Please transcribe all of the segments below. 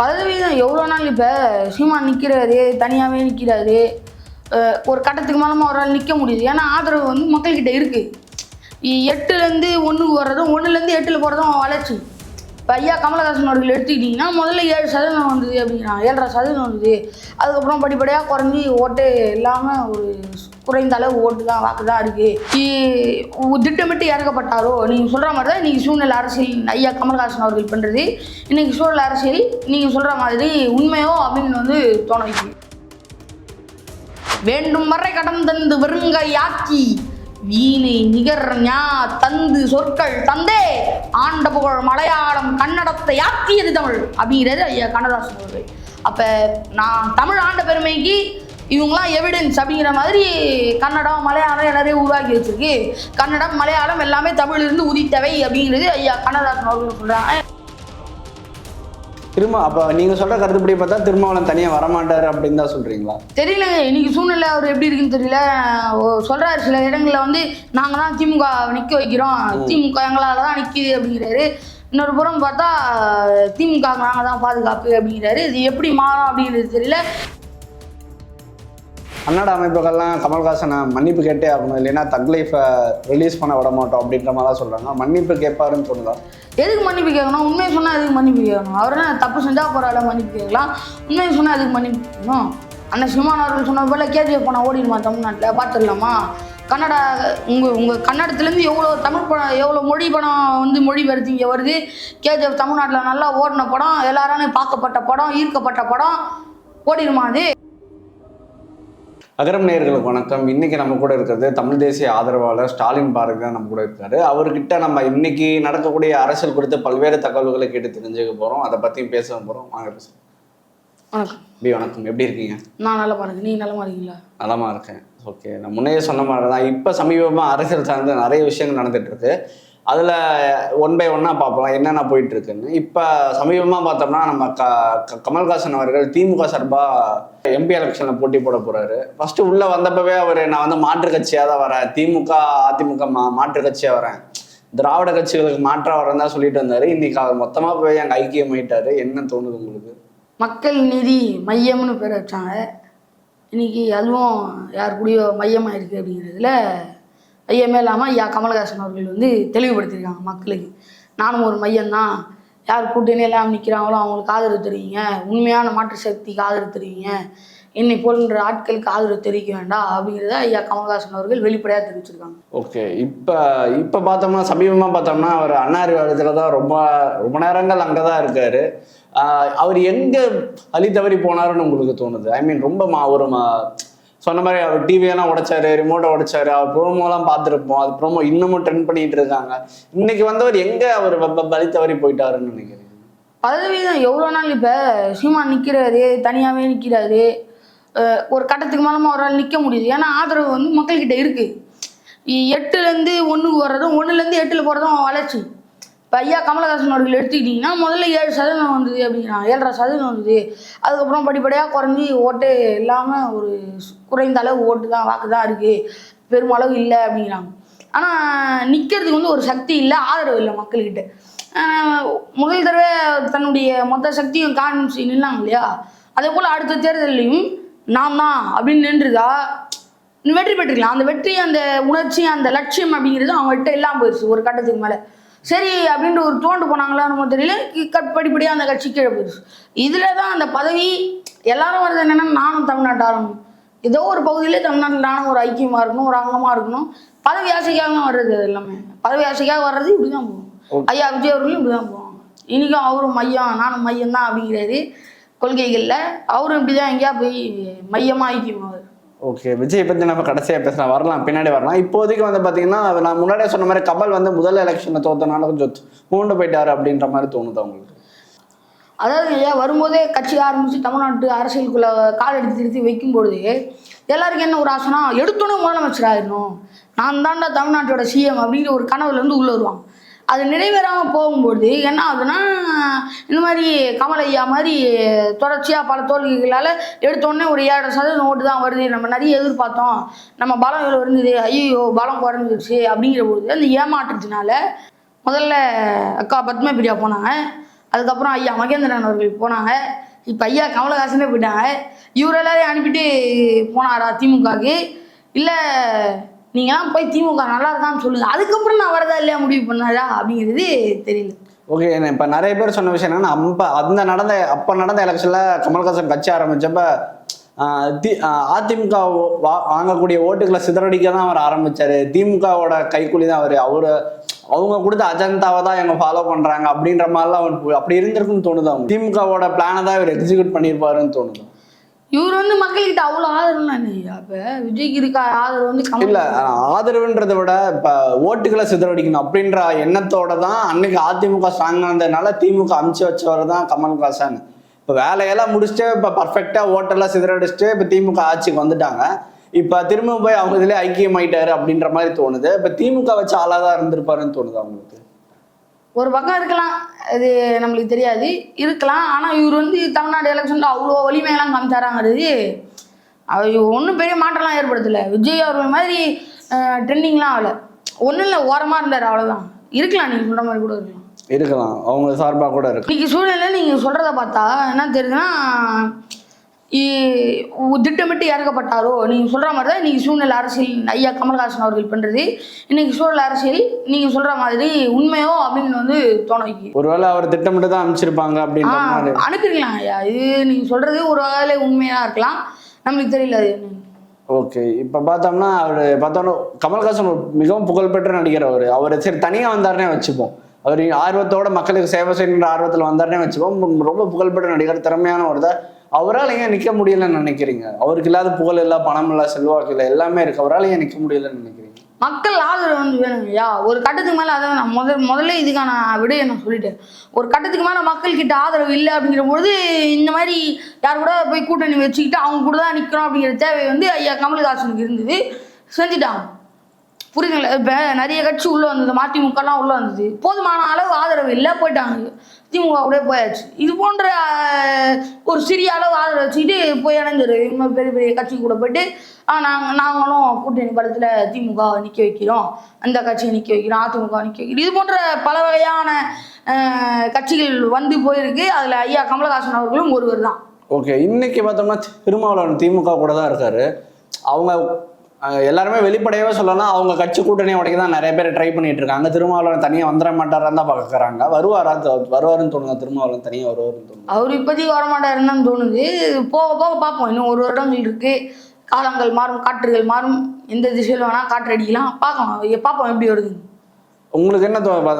பதவிதான் எவ்வளோ நாள் இப்போ சீமான் நிற்கிறாரு தனியாகவே நிற்கிறாரு ஒரு கட்டத்துக்கு மேலமா அவரால் நிற்க முடியுது ஏன்னா ஆதரவு வந்து மக்கள்கிட்ட இருக்குது எட்டுலேருந்து ஒன்றுக்கு வர்றதும் ஒன்றுலேருந்து எட்டில் போகிறதும் வளர்ச்சி. இப்போ ஐயா கமலஹாசன் அவர்கள் எடுத்துக்கிட்டிங்கன்னா முதல்ல ஏழு சதவீதம் வந்தது அப்படின்னா ஏழரை சதவீதம் வந்தது. அதுக்கப்புறம் படிப்படியாக குறைஞ்சி ஓட்டு இல்லாமல் ஒரு குறைந்த அளவு ஓட்டு தான் வாக்கு தான் இருக்குது திட்டமிட்டு இறக்கப்பட்டாரோ நீங்கள் சொல்கிற மாதிரி தான் இன்றைக்கி சூழ்நிலை அரசியல் ஐயா கமல்ஹாசன் அவர்கள் பண்ணுறது இன்றைக்கி சூழல் அரசியல் நீங்கள் சொல்கிற மாதிரி உண்மையோ அப்படின்னு வந்து தோண வேண்டும் வரை கடன் தந்து வெறுங்கையாக்கி வீணை நிகர் ஞா தந்து சொற்கள் தந்தே. ஆண்ட புகழ் மலையாளம் கன்னடத்தை யாக்கியது தமிழ் அப்படிங்கிறது ஐயா கண்ணதாசன் அவர்கள். அப்போ நான் தமிழ் ஆண்ட பெருமைக்கு இவங்களாம் எவிடன்ஸ் அப்படிங்கிற மாதிரி கன்னடம் மலையாளம் எல்லாரையும் உருவாக்கி வச்சிருக்கு. கன்னடம் மலையாளம் எல்லாமே தமிழிலிருந்து உதித்தவை அப்படிங்கிறது ஐயா கண்ணதாசன் அவர்கள் சொல்கிறாங்க திரும்ப அப்போ நீங்கள் சொல்கிற கருத்துப்படி பார்த்தா திருமாவளவன் தனியாக வரமாட்டார் அப்படின்னு தான் சொல்கிறீங்களா தெரியல இன்னைக்கு சூழ்நிலை அவர் எப்படி இருக்குன்னு தெரியல. சொல்றாரு சில இடங்களில் வந்து நாங்கள் தான் திமுக நிற்க வைக்கிறோம். திமுக எங்களால் தான் நிற்கிது அப்படிங்கிறாரு. இன்னொரு புறம் பார்த்தா திமுக நாங்கள் தான் பாதுகாப்பு அப்படிங்கிறாரு. இது எப்படி மாறும் அப்படிங்கிறது தெரியல. அன்னாட அமைப்புகள்லாம் கமல்ஹாசனை மன்னிப்பு கேட்டே ஆகணும் இல்லைன்னா தக் லைஃபை ரிலீஸ் பண்ண விட மாட்டோம் அப்படின்ற மாதிரிலாம் சொல்கிறாங்க மன்னிப்பு கேட்பாருன்னு தோணுதா? எதுக்கு மன்னிப்பு கேட்கணும்? உண்மையை சொன்னால் எதுக்கு மன்னிப்பு கேட்கணும்? அவர் என்ன தப்பு செஞ்சால் போகிறால மன்னிப்பு கேட்கலாம். உண்மையை சொன்னால் எதுக்கு மன்னிப்பு கேட்கணும்? அண்ணன் சினிமான் அவர்கள் சொன்ன போல கேஜிஎஃப் பணம் ஓடிடுமா தமிழ்நாட்டில்? பார்த்துடலாமா? கன்னடா உங்கள் உங்கள் கன்னடத்துலேருந்து எவ்வளோ தமிழ் படம் எவ்வளோ மொழி படம் வந்து மொழிபெயர்த்து இங்கே வருது கேஜிஎஃப் தமிழ்நாட்டில் நல்லா ஓடின படம் எல்லாராலையும் பார்க்கப்பட்ட படம் ஈர்க்கப்பட்ட படம் ஓடிடுமா அது? அகரம் நேயர்களுக்கு வணக்கம். இன்னைக்கு நம்ம கூட இருக்கிறது தமிழ் தேசிய ஆதரவாளர் ஸ்டாலின் பாரதி தான் நம்ம கூட இருக்காரு. அவர்கிட்ட நம்ம இன்னைக்கு நடக்கக்கூடிய அரசியல் குறித்து பல்வேறு தகவல்களை கேட்டு தெரிஞ்சுக்க போறோம். அதை பத்தியும் பேச போறோம். வாங்க பேசுவோம் வணக்கம். பி வணக்கம். எப்படி இருக்கீங்க? நான் நல்லா பாருங்க நீங்கள் நல்லா இருக்கீங்களா? நலமா இருக்கேன். ஓகே. நான் முன்னையே சொன்ன மாதிரி தான் இப்போ சமீபமாக அரசியல் சார்ந்து நிறைய விஷயங்கள் நடந்துட்டு இருக்கு. அதில் ஒன் பை ஒன்னாக பார்ப்போம். என்னென்ன போயிட்டு இருக்குன்னு இப்போ சமீபமாக பார்த்தோம்னா நம்ம க க- கமல்ஹாசன் அவர்கள் திமுக சார்பாக எம்பி எலெக்ஷனில் போட்டி போட போகிறாரு ஃபஸ்ட்டு உள்ளே வந்தப்பவே அவர் நான் வந்து மாற்று கட்சியாக தான் வரேன். திமுக அதிமுக மா மாற்று கட்சியாக வரேன். திராவிட கட்சிகளுக்கு மாற்றாக வரேன் தான் சொல்லிட்டு வந்தார் இன்னைக்கு அவர் மொத்தமாக போய் அங்கே ஐக்கியமாயிட்டாரு என்ன தோணுது உங்களுக்கு? மக்கள் நீதி மையம்னு பேர் வச்சாங்க. இன்னைக்கு அதுவும் யார் கூடயோ மையமாக இருக்குது அப்படிங்கிறதுல ஐயமே இல்லாமல் ஐயா கமலஹாசன் அவர்கள் வந்து தெளிவுபடுத்தியிருக்காங்க மக்களுக்கு. நானும் ஒரு மையம்தான் யார் கூட்டணி எல்லாம் நிற்கிறாங்களோ அவங்களுக்கு ஆதரவு தெரிவிங்க. உண்மையான மாற்று சக்திக்கு ஆதரவு தெரிவிங்க. என்னை போன்ற ஆட்களுக்கு ஆதரவு தெரிவிக்க வேண்டாம் அப்படிங்கிறத ஐயா கமல்ஹாசன் அவர்கள் வெளிப்படையாக தெரிவிச்சிருக்காங்க. ஓகே. இப்போ இப்போ பார்த்தோம்னா சமீபமாக பார்த்தோம்னா அவர் அண்ணாரிவாளத்தில் தான் ரொம்ப ரொம்ப நேரங்கள் அங்கே தான் இருக்காரு அவர் எங்கே அழி தவறி போனாருன்னு உங்களுக்கு தோணுது? ஐ மீன் ரொம்ப மா ஒரு மா சொன்ன மாதிரி அவர் டிவியெல்லாம் உடைச்சாரு ரிமோட்டை உடைச்சாரு. அவர் ப்ரோமோலாம் பார்த்துருப்போம். அது ப்ரோமோ இன்னமும் ட்ரெண்ட் பண்ணிட்டு இருக்காங்க. இன்னைக்கு வந்தவர் எங்கே அவர் பலி தவறி போயிட்டாருன்னு நினைக்கிறேன் பதவிதான் எவ்வளோ நாள் இப்போ சீமா நிற்கிறாரு தனியாகவே நிற்கிறாரு ஒரு கட்டத்துக்கு மேலமா அவரால் நிற்க முடியுது. ஏன்னா ஆதரவு வந்து மக்கள்கிட்ட இருக்குது எட்டுலேருந்து ஒன்றுக்கு வர்றதும் ஒன்றுலேருந்து எட்டில் போகிறதும் வளர்ச்சி. இப்போ ஐயா கமலஹாசன் அவர்கள் எடுத்துக்கிட்டிங்கன்னா முதல்ல ஏழு சதவீதம் வந்தது அப்படிங்கிறாங்க. ஏழரை சதவீதம் வந்தது. அதுக்கப்புறம் படிப்படியாக குறைஞ்சி ஓட்டு இல்லாமல் ஒரு குறைந்த அளவு ஓட்டு தான் வாக்கு தான் இருக்குது பெருமளவு இல்லை அப்படிங்கிறாங்க. ஆனால் நிற்கிறதுக்கு வந்து ஒரு சக்தி இல்லை ஆதரவு இல்லை மக்கள்கிட்ட. முதல் தடவை தன்னுடைய மொத்த சக்தியும் காமிச்சு நின்னாங்க இல்லையா? அதே போல் அடுத்த தேர்தலையும் நாம் தான் அப்படின்னு நின்றுதா? வெற்றி பெற்றுக்கலாம். அந்த வெற்றி அந்த உணர்ச்சி அந்த லட்சியம் அப்படிங்கிறது அவங்கள்ட்ட எல்லாம் போயிடுச்சு ஒரு கட்டத்துக்கு மேலே. சரி அப்படின்ற ஒரு தோண்டு போனாங்களா நம்ம தெரியல. படிப்படியாக அந்த கட்சி கீழே போயிடுச்சு. இதில் தான் அந்த பதவி எல்லாரும் வருது என்னன்னா நானும் தமிழ்நாட்டு ஆரம்பம் ஏதோ ஒரு பகுதியிலே தமிழ்நாட்டில் நானும் ஒரு ஐக்கியமாக இருக்கணும் ஒரு அங்கமாக இருக்கணும். பதவி ஆசைக்காக தான் வர்றது அது எல்லாமே. பதவி ஆசைக்காக வர்றது இப்படி தான் போகும் ஐயா விஜய் அவர்களும் இப்படி தான் போவாங்க. இன்றைக்கும் அவரும் மையம் நானும் மையம் தான் அப்படிங்கிறாரு கொள்கைகளில். அவரும் இப்படி தான் எங்கேயா போய் மையமாக ஐக்கியமாவார். ஓகே விஜய் பற்றி நம்ம கடைசியாக பேசலாம் வரலாம் பின்னாடி வரலாம். இப்போதைக்கு வந்து பார்த்தீங்கன்னா நான் முன்னாடியே சொன்ன மாதிரி கமல் வந்து முதல் எலெக்ஷனில் தோத்தனால கொஞ்சம் மூண்டு போயிட்டாரு அப்படின்ற மாதிரி தோணுது அவங்களுக்கு அதாவது ஐயா வரும்போதே கட்சி ஆரம்பித்து தமிழ்நாட்டு அரசியலுக்குள்ள கால் எடுத்து திருத்தி வைக்கும்பொழுது எல்லாருக்கும் என்ன ஒரு ஆசைனா எடுத்தோன்னே முதலமைச்சர் ஆயிடணும். நான் தாண்டா தமிழ்நாட்டோட சிஎம் அப்படிங்கிற ஒரு கனவுல இருந்து உள்ள வருவாங்க. அது நிறைவேறாமல் போகும்போது என்ன ஆகுதுன்னா இந்த மாதிரி கமலையா ஐயா மாதிரி தொடர்ச்சியாக பல தோல்விகளால் எடுத்தோடனே ஒரு ஏழரை சதவீதம் ஓட்டு தான் வருது. நம்ம நிறைய எதிர்பார்த்தோம். நம்ம பலம் இவ்வளோ இருந்தது? ஐயோ பலம் குறைஞ்சிருச்சு அப்படிங்கிற பொழுது அந்த ஏமாற்றத்தினால முதல்ல அக்கா பத்மபிரியா போனாங்க. அதுக்கப்புறம் ஐயா மகேந்திரன் அவர்கள் போனாங்க. இப்போ ஐயா கமலஹாசனே போயிட்டாங்க. இவரெல்லாரையும் அனுப்பிட்டு போனாரா திமுகவுக்கு? இல்லை நீங்களாம் போய் திமுக நல்லா இருக்கான்னு சொல்லுங்க. அதுக்கப்புறம் நான் வரதா இல்லையா முடிவு பண்ணாதா அப்படிங்கிறது தெரியல. ஓகே இப்போ நிறைய பேர் சொன்ன விஷயம் என்னன்னா அப்போ அந்த நடந்த அப்போ நடந்த எலெக்ஷன்ல கமல்ஹாசன் கட்சி ஆரம்பிச்சப்ப தி- அதிமுக வா- வாங்கக்கூடிய ஓட்டுகளை சிதறடிக்க தான் அவர் ஆரம்பிச்சாரு. திமுகவோட கைக்கூலி தான் அவர். அவரு அவங்க கொடுத்த அஜந்தாவை தான் எங்க ஃபாலோ பண்றாங்க அப்படின்ற மாதிரிலாம் அவர் அப்படி இருந்திருக்குன்னு தோணுது அவங்க திமுகவோட பிளானை தான் இவர் எக்ஸிக்யூட் பண்ணியிருப்பாருன்னு தோணுது. இவர் வந்து மக்கள்கிட்ட அவ்வளோ ஆதரவு இல்லையா அப்போ விஜய்க்கு இருக்க ஆதரவு வந்து இல்லை இல்ல ஆதரவுன்றதை விட இப்ப ஓட்டுகளை சிதறடிக்கணும் அப்படின்ற எண்ணத்தோட தான் அன்னைக்கு அதிமுக ஸ்ட்ராங் இருந்ததுனால திமுக அமுச்சு வச்சவர் தான் கமல்ஹாசன் இப்ப வேலையெல்லாம் முடிச்சுட்டு இப்ப பர்ஃபெக்டா ஓட்டெல்லாம் சிதறடிச்சுட்டு இப்ப திமுக ஆட்சிக்கு வந்துட்டாங்க. இப்ப திரும்ப போய் அவங்க இதுல ஐக்கியமாயிட்டாரு அப்படின்ற மாதிரி தோணுது. இப்ப திமுக வச்சு ஆளா தான் இருந்திருப்பாருன்னு தோணுது அவங்களுக்கு ஒரு பக்கம் இருக்கலாம் அது நம்மளுக்கு தெரியாது. இருக்கலாம். ஆனால் இவர் வந்து தமிழ்நாடு எலெக்ஷனில் அவ்வளோ வலிமையெல்லாம் காமிச்சாராங்கிறது அவர். ஒன்றும் பெரிய மாற்றம்லாம் ஏற்படுத்தலை. விஜய் அவர்கள் மாதிரி ட்ரெண்டிங்லாம் ஆகலை. ஒன்றும் இல்லை ஓரமாக இருந்தார் அவ்வளோதான் இருக்கலாம் நீங்கள் சொல்கிற மாதிரி கூட இருக்கலாம். இருக்கலாம். அவங்க சார்பா கூட இருக்கு இன்னைக்கு சூழ்நிலை நீங்கள் சொல்கிறத பார்த்தா என்ன தெரியுதுன்னா திட்டமிட்டு இறக்கப்பட்டாரோ? நீங்கள் சொல்கிற மாதிரி தான் இன்றைக்கி சூழ்நிலை அரசியல் ஐயா கமல்ஹாசன் அவர்கள் பண்ணுறது இன்றைக்கி சூழல் அரசியல் நீங்கள் சொல்கிற மாதிரி உண்மையோ அப்படின்னு வந்து தோண வைக்குது ஒருவேளை அவர் திட்டமிட்டு தான் அனுப்பிச்சிருப்பாங்க மாதிரி. அனுப்பிருக்கலாம் ஐயா. இது நீங்கள் சொல்கிறது ஒரு வகையில் உண்மையாக இருக்கலாம். நம்மளுக்கு தெரியல அது. ஓகே. இப்போ பார்த்தோம்னா அவர் பார்த்தோம்னா கமல்ஹாசன் ஒரு மிகவும் புகழ்பெற்ற நடிகர் அவர். அவர் சரி தனியாக வந்தாருனே வச்சுப்போம். அவர் ஆர்வத்தோட மக்களுக்கு சேவை செய்யணுன்ற ஆர்வத்தில் வந்தாருனே வச்சுப்போம். ரொம்ப புகழ்பெற்ற நடிகர் திறமையான ஒருத்தர் அவரால் ஏன் நிற்க முடியலன்னு நினைக்கிறீங்க? அவருக்கு இல்லாத புகழ் இல்லை பணம் இல்லை செல்வாக்கு இல்லை எல்லாமே இருக்கு. அவரால் ஏன் நிற்க முடியலன்னு நினைக்கிறீங்க? மக்கள் ஆதரவு வந்து வேணும் ஐயா. ஒரு கட்டத்துக்கு மேலே அதான் நான் முதல் முதல்ல இதுக்கான விடையை நான் சொல்லிட்டேன். ஒரு கட்டத்துக்கு மேலே மக்கள் கிட்ட ஆதரவு இல்லை அப்படிங்கிற பொழுது இந்த மாதிரி யார் கூட போய் கூட்டணி வச்சுக்கிட்டு அவங்க கூட தான் நிற்கிறோம் அப்படிங்கிற தேவை வந்து ஐயா கமல்ஹாசனுக்கு இருந்தது. செஞ்சுட்டாங்க. புரியுதுங்களா? இப்போ நிறைய கட்சி உள்ளே வந்தது மதிமுகலாம் உள்ளே வந்தது. போதுமான அளவு ஆதரவு இல்லை போயிட்டாங்க. திமுக கூட போயாச்சு. இது போன்ற ஒரு சிறிய அளவு ஆதரவு வச்சுக்கிட்டு போய் இணைஞ்சிரு. இன்னும் பெரிய பெரிய கட்சி கூட போயிட்டு நாங்கள் நாங்களும் கூட்டணி படத்தில் திமுக நிற்க வைக்கிறோம். அந்த கட்சியை நிற்க வைக்கிறோம் அதிமுக நிற்க வைக்கிறோம். இது போன்ற பல வகையான கட்சிகள் வந்து போயிருக்கு. அதில் ஐயா கமலஹாசன் அவர்களும் ஒருவர் தான். ஓகே இன்னைக்கு பார்த்தோம்னா திருமாவளவன் திமுக கூட தான் இருக்காரு. அவங்க எல்லாருமே வெளிப்படையாவே சொல்லலாம் அவங்க கட்சி கூட்டணியை உடைக்க தான் நிறைய பேர் ட்ரை பண்ணிட்டு இருக்காங்க. திருமாவளவன் தனியாக வந்துட மாட்டாரான்னு தான் பார்க்குறாங்க. வருவாரா? வருவாருன்னு தோணுங்க திருமாவளவன் தனியாக வருவாருன்னு தோணுங்க அவர் இப்போதைக்கு வரமாட்டாருன்னு தோணுது. போக போக பார்ப்போம். இன்னும் ஒரு வருடம் இருக்கு. காலங்கள் மாறும் காற்றுகள் மாறும். எந்த திசையில் வேணால் காற்று அடிக்கலாம் பார்க்கலாம் பார்ப்போம் எப்படி வருது. உங்களுக்கு என்ன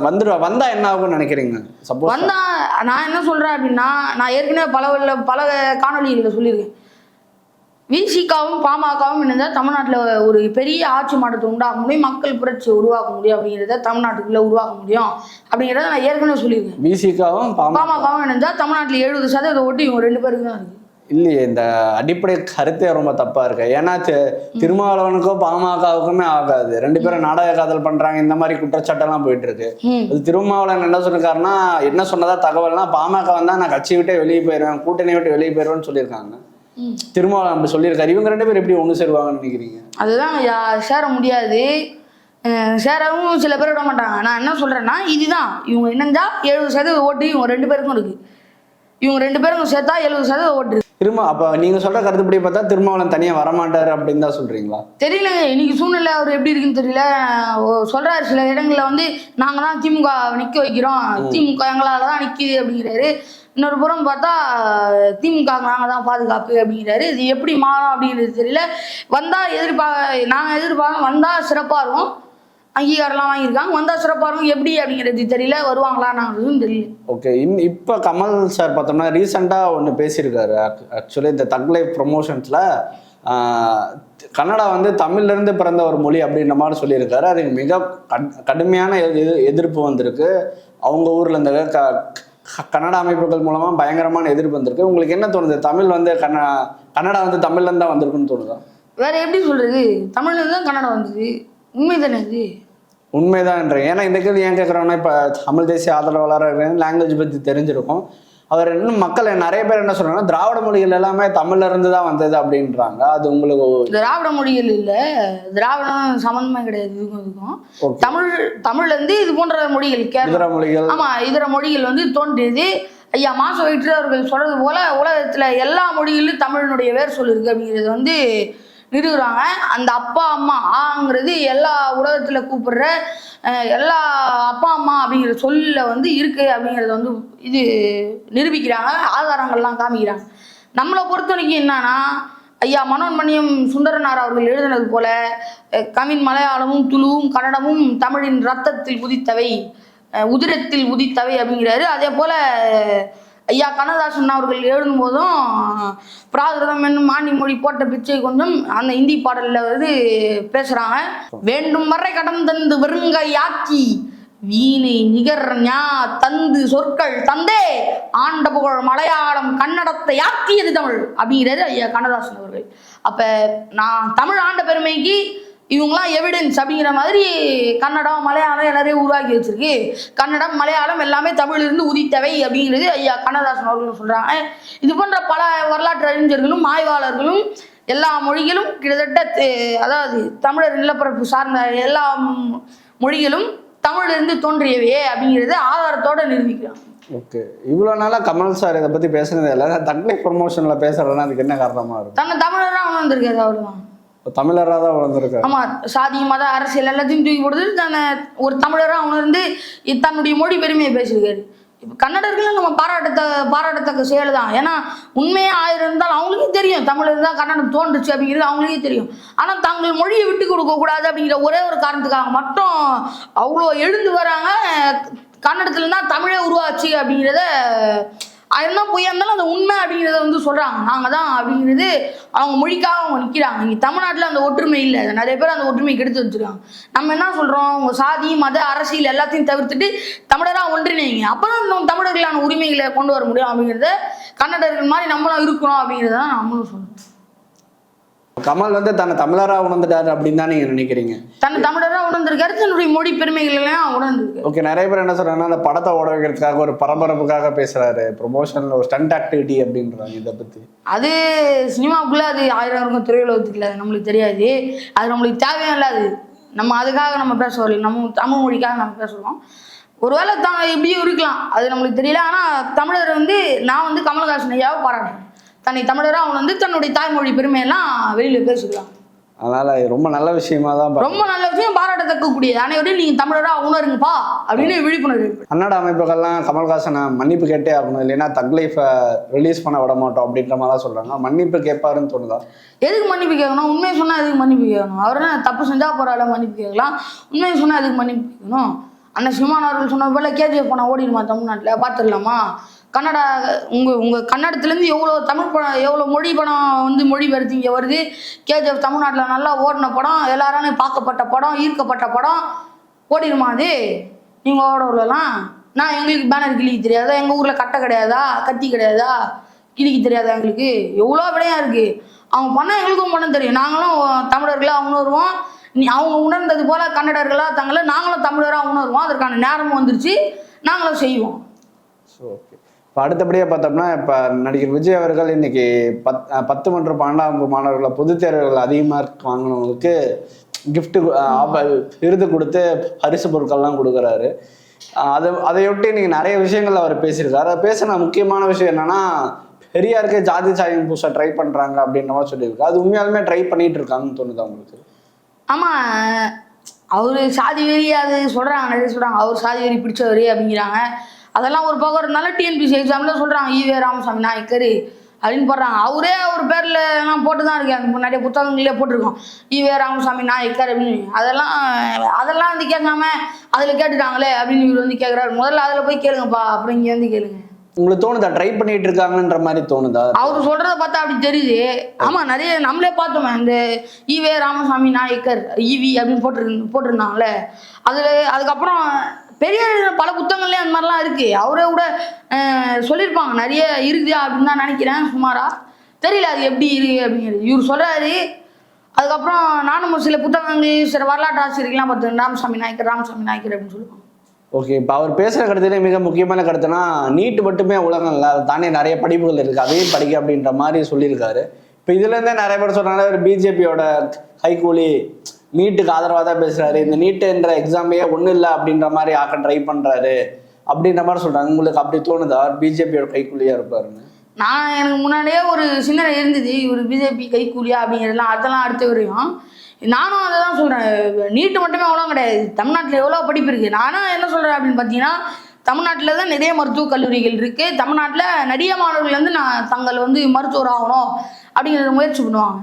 வந்துடுவா வந்தா என்ன ஆகும்னு நினைக்கிறீங்க? சப்போஸ் வந்தா நான் என்ன சொல்கிறேன் அப்படின்னா நான் ஏற்கனவே பல பல காணொலிகளில் சொல்லியிருக்கேன். விசிகாவும் பாமகவும் இணைந்தால் தமிழ்நாட்டில் ஒரு பெரிய ஆட்சி மாற்றத்தை உண்டாக்க முடியும் மக்கள் புரட்சியை உருவாக்க முடியும் அப்படிங்கிறத தமிழ்நாட்டுக்குள்ளே உருவாக்க முடியும் அப்படிங்கிறத நான் ஏற்கனவே சொல்லியிருக்கேன். பிசிகாவும் பாமக. பாமகவும் இணைந்தால் தமிழ்நாட்டில் எழுபது சதவீத ஓட்டு இவங்க ரெண்டு பேருக்கு தான் இருக்குது இல்லையே இந்த அடிப்படை கருத்தே ரொம்ப தப்பா இருக்கு. ஏன்னா திருமாவளவனுக்கும் பாமகவுக்குமே ஆகாது. ரெண்டு பேரும் நாடக காதல் பண்றாங்க இந்த மாதிரி குற்றச்சாட்டெல்லாம் போயிட்டு இருக்கு. அது திருமாவளவன் என்ன சொல்லிருக்காருன்னா என்ன சொன்னதா தகவல்னா பாமக வந்தா நான் கட்சி விட்டே வெளியே போயிடுவேன் கூட்டணி விட்டு வெளியே போயிடுவேன்னு சொல்லியிருக்காங்க. திருமாவளவன் அப்படி சொல்லியிருக்காரு. இவங்க ரெண்டு பேரும் எப்படி ஒன்று சேருவாங்கன்னு நினைக்கிறீங்க? அதுதான் யா- சேர முடியாது. சேரவும் சில பேர் விட மாட்டாங்க. நான் என்ன சொல்கிறேன்னா இதுதான். இவங்க இணைஞ்சா எழுபது சதவீத ஓட்டு இவங்க ரெண்டு பேருக்கும் இருக்குது இவங்க ரெண்டு பேருக்கும் சேர்த்தா எழுபது சதவீத ஓட்டு இருக்கு. திரும்ப அப்ப நீங்க சொல்ற கருத்துப்படி பார்த்தா திருமாவளவன் தனியா வரமாட்டாரு அப்படின்னு தான் சொல்றீங்களா? தெரியலங்க. இன்னைக்கு சூழ்நிலை அவர் எப்படி இருக்குன்னு தெரியல. சொல்றாரு சில இடங்களில் வந்து நாங்கள் தான் திமுக நிற்க வைக்கிறோம் திமுக எங்களால் தான் நிற்கிது அப்படிங்கிறாரு. இன்னொரு புறம் பார்த்தா திமுக நாங்கள் தான் பாதுகாப்பு அப்படிங்கிறாரு. இது எப்படி மாறும் அப்படிங்கிறது தெரியல. வந்தால் எதிர்பார்க்க நாங்கள் எதிர்பார்க்க வந்தால் சிறப்பாக இருக்கும். அங்கீகாரம்லாம் வாங்கியிருக்காங்க. வந்தால் சிறப்பாக இருக்கும். எப்படி அப்படிங்கிறது தெரியல. வருவாங்களான்னு தெரியல. ஓகே இன் இப்போ கமல் சார் பார்த்தோம்னா ரீசெண்டாக ஒன்று பேசியிருக்காரு. ஆக்சுவலி இந்த தக்லை ப்ரொமோஷன்ஸில் கன்னடா வந்து தமிழ்லேருந்து பிறந்த ஒரு மொழி அப்படின்ற மாதிரி சொல்லியிருக்காரு. அதுக்கு மிக கட்- கடுமையான எது எது- எதிர்ப்பு வந்திருக்கு. அவங்க ஊரில் இந்த க- கன்னட அமைப்புகள் மூலமாக பயங்கரமான எதிர்ப்பு வந்திருக்கு. உங்களுக்கு என்ன தோணுது? தமிழ் வந்து கன்ன கன்னடா வந்து தமிழ்லேருந்து தான் வந்திருக்குன்னு தோணுதா? வேற எப்படி சொல்றது? தமிழ்லேருந்து தான் கன்னடம் வந்தது. உண்மை தானே இது உண்மைதான்றேன் ஏன்னா இந்த கேள்வி ஏன் கேட்குறோன்னா இப்போ தமிழ் தேசிய ஆதரவாளராக லாங்குவேஜ் பற்றி தெரிஞ்சிருக்கும். அவர் இன்னும் மக்கள் நிறைய பேர் என்ன சொல்றாங்கன்னா திராவிட மொழிகள் எல்லாமே தமிழ்ல இருந்து தான் வந்தது அப்படின்றாங்க. அது உங்களுக்கு திராவிட மொழிகள் இல்லை. திராவிடம் சம்மந்தமே கிடையாது. இதுக்கும். தமிழ் தமிழ்ல இருந்து இது போன்ற மொழிகள் இதர மொழிகள். ஆமா இதர மொழிகள் வந்து தோன்றியது. ஐயா மாச வயிற்று அவர்கள் சொல்றது போல உலகத்துல எல்லா மொழிகளிலும் தமிழினுடைய வேர் சொல் இருக்கு அப்படிங்கிறது வந்து நிறுவுறாங்க. அந்த அப்பா அம்மா ஆங்கிறது எல்லா உலகத்துல கூப்பிடுற எல்லா அப்பா அம்மா அப்படிங்கிற சொல்ல வந்து இருக்கு அப்படிங்கிறத வந்து இது நிரூபிக்கிறாங்க ஆதாரங்கள்லாம் காமிக்கிறாங்க. நம்மளை பொறுத்த வரைக்கும் என்னன்னா ஐயா மனோன்மணியம் சுந்தரனார் அவர்கள் எழுதினது போல கவின் மலையாளமும் துளுவும் கன்னடமும் தமிழின் ரத்தத்தில் உதித்தவை உதிரத்தில் உதித்தவை அப்படிங்கிறாரு. அதே போல ஐயா கண்ணதாசன் அவர்கள் எழுதும்போதும் பிராகிருதம் என்னும் மாண்டி மொழி போட்ட பிச்சை கொஞ்சம் அந்த இந்தி பாடல்ல வந்து பேசுறாங்க. வேண்டும் வரை கடன் தந்து வெறுங்கையாக்கி வீணை நிகர் ஞா தந்து சொற்கள் தந்தே ஆண்ட புகழ் மலையாளம் கன்னடத்தை யாக்கியது தமிழ் அப்படிங்கிறது ஐயா கண்ணதாசன் அவர்கள். அப்ப நான் தமிழ் ஆண்ட பெருமைக்கு இவங்களாம் எவிடன்ஸ் அப்படிங்கிற மாதிரி கன்னடம் மலையாளம் எல்லாரையும் உருவாக்கி வச்சிருக்கு. கன்னடம் மலையாளம் எல்லாமே தமிழிலிருந்து உதித்தவை அப்படிங்கிறது ஐயா கண்ணதாசன் அவர்கள் சொல்றாங்க. இது போன்ற பல வரலாற்று அறிஞர்களும் ஆய்வாளர்களும் எல்லா மொழிகளும் கிட்டத்தட்ட அதாவது தமிழர் நிலப்பரப்பு சார்ந்த எல்லா மொழிகளும் தமிழிலிருந்து தோன்றியவையே அப்படிங்கிறத ஆதாரத்தோட நிரூபிக்கிறாங்க. ஓகே. இவ்வளவு நாளா கமல் சார் இதை பத்தி பேசுனது இல்லை. தன்னை ப்ரொமோஷன்ல பேசுறதுன்னா அதுக்கு என்ன காரணமா இருக்கும்? தன்னை தமிழராக உணர்ந்திருக்காரு அவ்வளவுதான் தமிழராக தான் வளர்ந்துருக்காரு. ஆமா சாதி மத அரசியல் எல்லாத்தையும் தூக்கி போடுறது தன்னை ஒரு தமிழராக உணர்ந்து தன்னுடைய மொழி பெருமையை பேசியிருக்காரு. இப்போ கன்னடர்களும் நம்ம பாராட்டத்த பாராட்டத்தக்க செயல் தான். ஏன்னா உண்மையாக ஆயிரம் இருந்தால் அவங்களுக்கே தெரியும் தமிழ் இருந்தால் கன்னடம் தோன்றுச்சு அப்படிங்கிறது அவங்களுக்கே தெரியும். ஆனால் தங்கள் மொழியை விட்டு கொடுக்க கூடாது அப்படிங்கிற ஒரே ஒரு காரணத்துக்காக மட்டும் அவ்வளோ எழுந்து வராங்க. கன்னடத்துல தான் தமிழே உருவாச்சு அப்படிங்கிறத ஆயிரம் பொய்யா இருந்தாலும் அந்த உண்மை அப்படிங்கிறத வந்து சொல்றாங்க. நாங்க தான் அப்படிங்கிறது அவங்க மொழிக்காக அவங்க நிற்கிறாங்க இங்கே தமிழ்நாட்டில் அந்த ஒற்றுமை இல்லை. நிறைய பேர் அந்த ஒற்றுமை கெடுத்து வச்சுருக்காங்க. நம்ம என்ன சொல்றோம்? அவங்க சாதி மத அரசியல் எல்லாத்தையும் தவிர்த்துட்டு தமிழராக ஒன்றிணைங்க. அப்பதான் நம்ம தமிழர்களான உரிமைகளை கொண்டு வர முடியும் அப்படிங்கிறத கன்னடர்கள் மாதிரி நம்மளும் இருக்கணும் அப்படிங்கிறத தான் நம்மளும் சொல்றோம். கமல் வந்து தன்னை தமிழரா உணர்ந்துட்டாரு அப்படின்னு தான் நீங்க நினைக்கிறீங்க? தன்னை தமிழராக உணர்ந்திருக்காரு தன்னுடைய மொழி பெருமைகள் எல்லாம் உணர்ந்திருக்காரு. ஓகே நிறைய பேர் என்ன சொல்றாங்கன்னா அந்த படத்தை ஓட வைக்கிறதுக்காக ஒரு பரபரப்புக்காக பேசுறாரு. ப்ரொமோஷன்ல ஒரு ஸ்டண்ட் ஆக்டிவிட்டி அப்படின்றாங்க இதை பத்தி. அது சினிமாவுக்குள்ள அது ஆயிரம் இருக்கும் திரையுலகத்துக்குள்ள அது நம்மளுக்கு தெரியாது. அது நம்மளுக்கு தேவையும் இல்லை அது. நம்ம அதுக்காக நம்ம பேச வரல நம்ம தமிழ் மொழிக்காக நம்ம பேசுகிறோம் ஒருவேளை த இப்படியும் இருக்கலாம் அது நம்மளுக்கு தெரியல. ஆனால் தமிழர் வந்து நான் வந்து கமல்ஹாசன் ஐயாவை பாராட்டுறேன். தன்னை தமிழராக அவன் வந்து தன்னுடைய தாய்மொழி பெருமையெல்லாம் வெளியில் பேசிக்கலாம் அதனால ரொம்ப நல்ல விஷயமா தான் ரொம்ப நல்ல விஷயம் பாராட்டத்தக்க கூடியது அனைவரையும் நீங்கள் தமிழராக உணருங்கப்பா அப்படின்னு விழிப்புணர்வு. கன்னட அமைப்புகள்லாம் கமல்ஹாசனை மன்னிப்பு கேட்டே ஆகணும். இல்லைன்னா தக் லைஃபை ரிலீஸ் பண்ண விட மாட்டோம் அப்படின்ற மாதிரி தான் சொல்றாங்க மன்னிப்பு கேட்பாருன்னு தோணுதா? எதுக்கு மன்னிப்பு கேட்கணும்? உண்மையை சொன்னால் எதுக்கு மன்னிப்பு கேட்கணும்? அவர் என்ன தப்பு செஞ்சால் பரவாயில்ல மன்னிப்பு கேட்கலாம். உண்மையை சொன்னால் எதுக்கு மன்னிப்பு கேட்கணும்? அண்ணன் சிமான் அவர்கள் சொன்ன போல கேஜிஎஃப் பணம் ஓடிடுமா தமிழ்நாட்டில்? பார்த்துடலாமா? கன்னடா உங்கள் உங்கள் கன்னடத்துலேருந்து எவ்வளோ தமிழ் படம் எவ்வளோ மொழி படம் வந்து மொழிபெயர்த்து இங்கே வருது கேஜிஎஃப் தமிழ்நாட்டில் நல்லா ஓடின படம் எல்லாராலும் பார்க்கப்பட்ட படம் ஈர்க்கப்பட்ட படம் ஓடிடுமா அது? நீங்கள் ஓட விடலாம் நான் எங்களுக்கு பேனர் கிழிக்க தெரியாதா? எங்கள் ஊரில் கட்டை கிடையாதா? கத்தி கிடையாதா? கிழிக்க தெரியாதா எங்களுக்கு? எவ்வளோ விடையாக இருக்குது அவங்க பண்ண எங்களுக்கும் பண்ண தெரியும். நாங்களும் தமிழர்களாக உணர்வோம். நீ அவங்க உணர்ந்தது போல் கன்னடர்களாக தங்களை நாங்களும் தமிழராக உணர்வோம். அதற்கான நேரமும் வந்துருச்சு. நாங்களும் செய்வோம். ஸோ ஓகே இப்போ அடுத்தபடியாக பார்த்தோம்னா இப்போ நடிகர் விஜய் அவர்கள் இன்னைக்கு பத் பத்து மற்றும் பன்னெண்டாம் வகுப்பு மாணவர்களை பொதுத் தேர்வுகள் அதிக மார்க் வாங்கினவங்களுக்கு கிஃப்ட்டு விருது கொடுத்து பரிசு பொருட்கள்லாம் கொடுக்குறாரு. அதை அதையொட்டி இன்னைக்கு நிறைய விஷயங்கள் அவர் பேசியிருக்காரு. அதை பேசின முக்கியமான விஷயம் என்னன்னா பெரியாருக்கு ஜாதி சாயம் புதுசாக ட்ரை பண்றாங்க அப்படின்ற மாதிரி சொல்லியிருக்காரு அது உண்மையாலுமே ட்ரை பண்ணிட்டு இருக்காங்கன்னு தோணுது அவங்களுக்கு ஆமாம் அவர் சாதி வெறி அது சொல்கிறாங்க நிறைய சொல்கிறாங்க அவர் சாதி வெறி பிடிச்சவர் அப்படிங்கிறாங்க. அதெல்லாம் ஒரு பக்கம் இருந்தால டிஎன்பிசி எக்ஸாமில் சொல்கிறாங்க ஈவே ராமசாமி நாயக்கர் அப்படின்னு போடுறாங்க. அவரே அவர் பேரில் எல்லாம் போட்டு தான் இருக்கேன். இப்போ நிறைய புத்தகங்களே போட்டிருக்கோம். ஈவே ராமசாமி நாயக்கர் அப்படின்னு. அதெல்லாம் அதெல்லாம் வந்து கேட்காம அதில் கேட்டுட்டாங்களே அப்படின்னு இவர் வந்து கேட்குறாரு முதல்ல அதில் போய் கேளுங்கப்பா அப்புறம் இங்கே வந்து கேளுங்க. உங்களுக்கு தோணுதா? ட்ரை பண்ணிட்டு இருக்காங்கன்ற மாதிரி தோணுதா? அவர் சொல்றத பார்த்தா அப்படி தெரியுது. ஆமா நிறைய நம்மளே பார்த்தோமே இந்த ஈவே ராமசாமி நாயக்கர் ஈவி அப்படின்னு போட்டிருக்கு போட்டிருந்தாங்கல்ல. அதுல அதுக்கப்புறம் பெரிய பல புத்தகங்கள்லயே அந்த மாதிரிலாம் இருக்கு. அவரே கூட சொல்லியிருப்பாங்க. நிறைய இருக்குது அப்படின்னு தான் நினைக்கிறேன் சுமாரா. தெரியல அது எப்படி இருக்கு அப்படிங்கிறது. இவர் சொல்றாரு அதுக்கப்புறம் நானும் ஒரு சில புத்தகங்கள் சில வரலாற்று ஆசிரியர்கள்லாம் பார்த்தேன் ராமசாமி நாயக்கர் ராமசாமி நாயக்கர் அப்படின்னு சொல்லுவாங்க. ஓகே இப்போ அவர் பேசுகிற கருத்துல மிக முக்கியமான கருத்துனா நீட் மட்டுமே உலகம் இல்லை அதை தானே நிறைய படிப்புகள் இருக்குது அதையும் படிக்க அப்படின்ற மாதிரி சொல்லியிருக்காரு. இப்போ இதுலேருந்தே நிறைய பேர் சொல்கிறாங்க ஒரு பிஜேபியோட கைகூலி நீட்டுக்கு ஆதரவாக தான் பேசுகிறாரு இந்த நீட்டுன்ற எக்ஸாமையே ஒன்றும் இல்லை அப்படின்ற மாதிரி ஆக்க ட்ரை பண்ணுறாரு அப்படின்ற மாதிரி சொல்கிறாங்க உங்களுக்கு அப்படி தோணுதா? பிஜேபியோட கைக்கூலியாக இருப்பாருன்னு. நான் எனக்கு முன்னாடியே ஒரு சிந்தனை இருந்தது. இவர் பிஜேபி கைக்கூலியா அப்படிங்கிறதுலாம் அதெல்லாம் அடுத்த வரையும். நானும் அதை தான் சொல்கிறேன் நீட்டு மட்டுமே அவ்வளோ கிடையாது. தமிழ்நாட்டில் எவ்வளோ படிப்பு இருக்குது நானும் என்ன சொல்கிறேன் அப்படின்னு பார்த்தீங்கன்னா தமிழ்நாட்டில் தான் நிறைய மருத்துவக் கல்லூரிகள் இருக்குது தமிழ்நாட்டில் நிறைய மாணவர்கள் வந்து நான் தங்கள் வந்து மருத்துவர் ஆகணும் அப்படிங்கிறத முயற்சி பண்ணுவாங்க.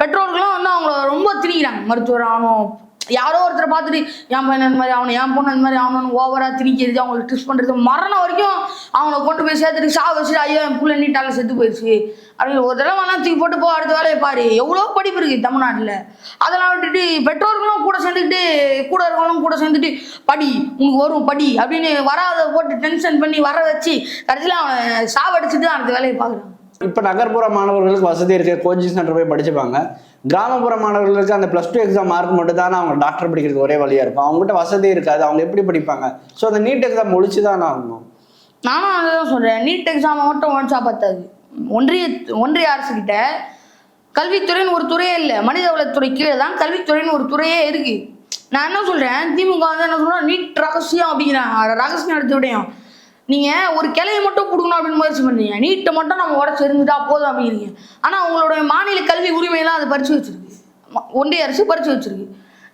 பெற்றோர்களும் வந்து அவங்கள ரொம்ப திணிக்கிறாங்க. மருத்துவர் ஆகணும். யாரோ ஒருத்தரை பார்த்துட்டு என் பையன் இந்த மாதிரி ஆகணும் என் பொண்ணு இந்த மாதிரி ஆகணும்னு ஓவராக திணிக்கிறது அவங்களுக்கு ட்ரிஸ் பண்ணுறது மரணம் வரைக்கும் அவங்கள கொண்டு போய் சேர்த்துட்டு சா வச்சுட்டு ஐயோ என் புள்ள நீட்டால செத்து போயிடுச்சு. அப்படின்னு ஒரு தடவை வேணா தூக்கி போட்டு போ அடுத்த வேலையை பாரு. எவ்வளோ படிப்பு இருக்குது தமிழ்நாட்டில். அதெல்லாம் விட்டுட்டு பெற்றோர்களும் கூட சேர்ந்துக்கிட்டு கூட இருக்கவங்களும் கூட சேர்ந்துட்டு படி உனக்கு வரும் படி அப்படின்னு வராத போட்டு டென்ஷன் பண்ணி வர வச்சு கடைசியில் அவனை சாவடிச்சுட்டு அடுத்த வேலையை பார்க்குறான். இப்போ நகர்ப்புற மாணவர்களுக்கு வசதி இருக்குது கோச்சிங் சென்டர் போய் படிச்சுப்பாங்க. கிராமப்புற மாணவர்களுக்கு அந்த ப்ளஸ் டூ எக்ஸாம் மார்க் மட்டும் தான் அவங்க டாக்டர் படிக்கிறதுக்கு ஒரே வழியாக இருக்கும். அவங்ககிட்ட வசதி இருக்காது. அவங்க எப்படி படிப்பாங்க? ஸோ அந்த நீட் எக்ஸாம் ஒழிச்சு தான் ஆகணும். நானும் அதை தான் சொல்கிறேன் நீட் எக்ஸாமை மட்டும் ஒழிச்சா பார்த்தாது ஒன்றிய ஒன்றிய அரசுக்கிட்ட கல்வித்துறைன்னு ஒரு துறையே இல்லை. மனிதவளத்துறை கீழே தான் கல்வித்துறைன்னு ஒரு துறையே இருக்குது நான் என்ன சொல்கிறேன் திமுக வந்து என்ன சொல்கிறேன் நீட் ரகசியம் அப்படிங்கிறேன் ரகசியம் எடுத்து விடையும் நீங்கள் ஒரு கிளையை மட்டும் கொடுக்கணும் அப்படின்னு முயற்சி பண்ணுறீங்க நீட்டை மட்டும் நம்ம உடச்சி இருந்துட்டா போதும் அப்படிங்கிறீங்க. ஆனால் உங்களுடைய மாநில கல்வி உரிமையெல்லாம் அது பறிச்சு வச்சிருக்கு. ஒன்றிய அரசு பறிச்சு வச்சிருக்கு.